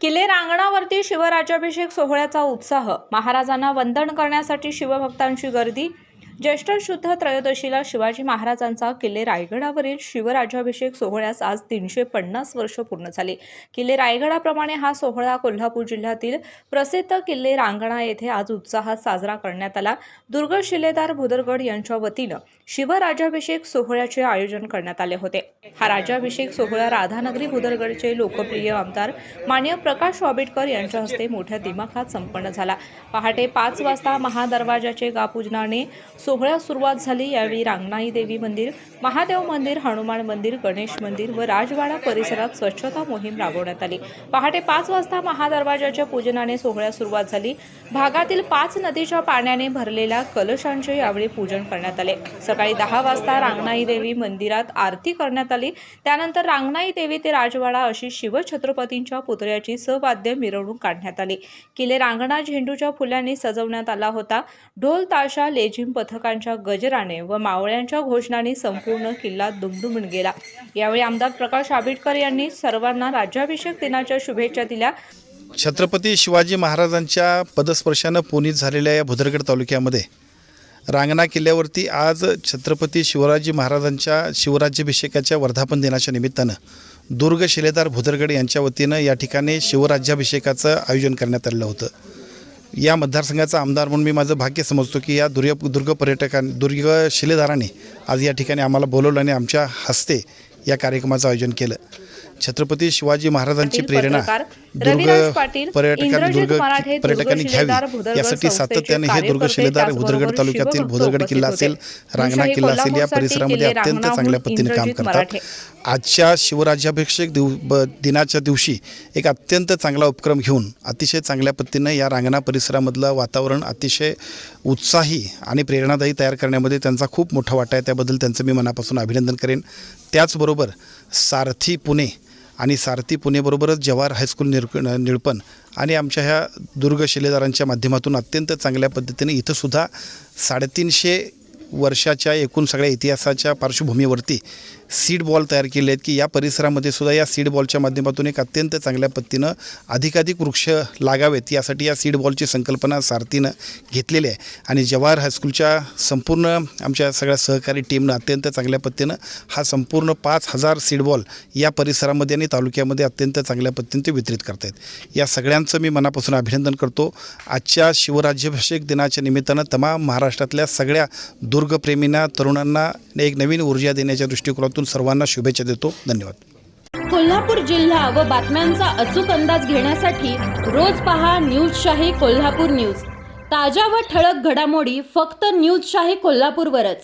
किल्ले रांगणावरती शिवराज्याभिषेक सोहळ्याचा उत्साह. महाराजांना वंदन करण्यासाठी शिवभक्तांची गर्दी ज्येष्ठ शुद्ध त्रयोदशीला शिवाजी महाराजांचा किल्ले रायगडावरील शिवराज्याभिषेक सोहळ्यास आज तीनशे पन्नास वर्ष पूर्ण झाले. किल्ले रायगडाप्रमाणे हा सोहळा कोल्हापूर जिल्ह्यातील प्रसिद्ध किल्ले रांगणा येथे आज उत्साहात साजरा करण्यात आला. दुर्ग शिलेदार भुदरगड यांच्या वतीनं शिवराज्याभिषेक सोहळ्याचे आयोजन करण्यात आले होते. हा राज्याभिषेक सोहळा राधानगरी भुदरगडचे लोकप्रिय आमदार मान्य प्रकाश आंबेडकर यांच्या हस्ते मोठ्या दिमाखात संपन्न झाला. पहाटे पाच वाजता महादरवाजाचे गापूजनाने सोहळ्यास सुरुवात झाली यावेळी रांगणाई देवी मंदिर महादेव मंदिर हनुमान मंदिर गणेश मंदिर व राजवाडा परिसरात स्वच्छता मोहीम राबवण्यात आली. पहाटे पाच वाजता महादरवाजाच्या पूजनाने सोहळ्यास सुरुवात झाली. भागातील पाच नदीच्या पाण्याने भरलेल्या कलशांचे यावेळी पूजन करण्यात आले. सकाळी दहा वाजता रांगणाई देवी मंदिरात आरती करण्यात आली. त्यानंतर रांगणाई देवी ते राजवाडा अशी शिवछत्रपतींच्या पुतळ्याची सवाद्य मिरवणूक काढण्यात आली. किल्ले रांगणा झेंडूच्या फुलांनी सजवण्यात आला होता. ढोल ताशा लेझिम पथकांच्या गजराने व मावळ्यांच्या घोषणाने संपूर्ण किल्ला दुमदुमून गेला. यावेळी आमदार प्रकाश आंबेडकर यांनी सर्वांना राज्याभिषेक दिनाच्या शुभेच्छा दिल्या. छत्रपती शिवाजी महाराजांच्या पदस्पर्शानं पुनीत झालेल्या या भुदरगड तालुक्यामध्ये रांगणा किल्ल्यावरती आज छत्रपती शिवराजी महाराजांच्या शिवराज्याभिषेकाच्या वर्धापन दिनाच्या निमित्तानं दुर्ग शिलेदार भुदरगड यांच्या वतीनं या ठिकाणी शिवराज्याभिषेकाचं आयोजन करण्यात आलेलं होतं. या मतदारसंघाचा आमदार म्हणून मी माझं भाग्य समजतो की या दुर्ग दुर्ग पर्यटकां दुर्ग शिलेदाराने आज या ठिकाणी आम्हाला बोलवलं आणि आमच्या हस्ते या कार्यक्रमाचं आयोजन केलं छत्रपती शिवाजी महाराजांची प्रेरणा दुर्ग पर्यटकांनी दुर्ग पर्यटकांनी घ्यावी यासाठी सातत्याने हे दुर्ग शिलेदार भुदरगड तालुक्यातील भुदरगड किल्ला असेल. रांगणा किल्ला असेल या परिसरामध्ये अत्यंत चांगल्या पद्धतीने काम करतात. आजच्या शिवराज्याभिषेक दिव ब- दिनाच्या दिवशी एक अत्यंत चांगला उपक्रम घेऊन अतिशय चांगल्या पद्धतीनं या रांगणा परिसरामधलं वातावरण अतिशय उत्साही आणि प्रेरणादायी तयार करण्यामध्ये त्यांचा खूप मोठा वाटा आहे. त्याबद्दल त्यांचं मी मनापासून अभिनंदन करेन. त्याचबरोबर सारथी पुणे आणि सारथी पुणेबरोबरच जवाहर हायस्कूल निरप निळपण आणि आमच्या ह्या दुर्ग शिलेदारांच्या माध्यमातून अत्यंत चांगल्या पद्धतीने इथंसुद्धा साडेतीनशे वर्षाच्या एकूण सगळ्या इतिहासाच्या पार्श्वभूमीवरती सीड बॉल तयार केले आहेत की या परिसरामध्ये सुद्धा या सीड बॉलच्या माध्यमातून एक अत्यंत चांगल्या पद्धतीनं अधिकाधिक वृक्ष लागावेत. यासाठी या सीड बॉलची संकल्पना सारथीनं घेतलेली आहे. आणि जवाहर हायस्कूलच्या संपूर्ण आमच्या सगळ्या सहकारी टीमनं अत्यंत चांगल्या पद्धतीनं हा संपूर्ण पाच हजार सीड बॉल या परिसरामध्ये आणि तालुक्यामध्ये अत्यंत चांगल्या पद्धतीने ते वितरित करत आहेत या सगळ्यांचं मी मनापासून अभिनंदन करतो. आजच्या शिवराज्याभिषेक दिनाच्या निमित्तानं तमाम महाराष्ट्रातल्या सगळ्या दोन दुर्गप्रेमींना तरुणांना एक नवीन ऊर्जा देण्याच्या दृष्टिकोनातून सर्वांना शुभेच्छा देतो. धन्यवाद. कोल्हापूर जिल्हा व बातम्यांचा अचूक अंदाज घेण्यासाठी रोज पहा न्यूज शाही कोल्हापूर न्यूज. ताज्या व ठळक घडामोडी फक्त न्यूज शाही कोल्हापूरवरच.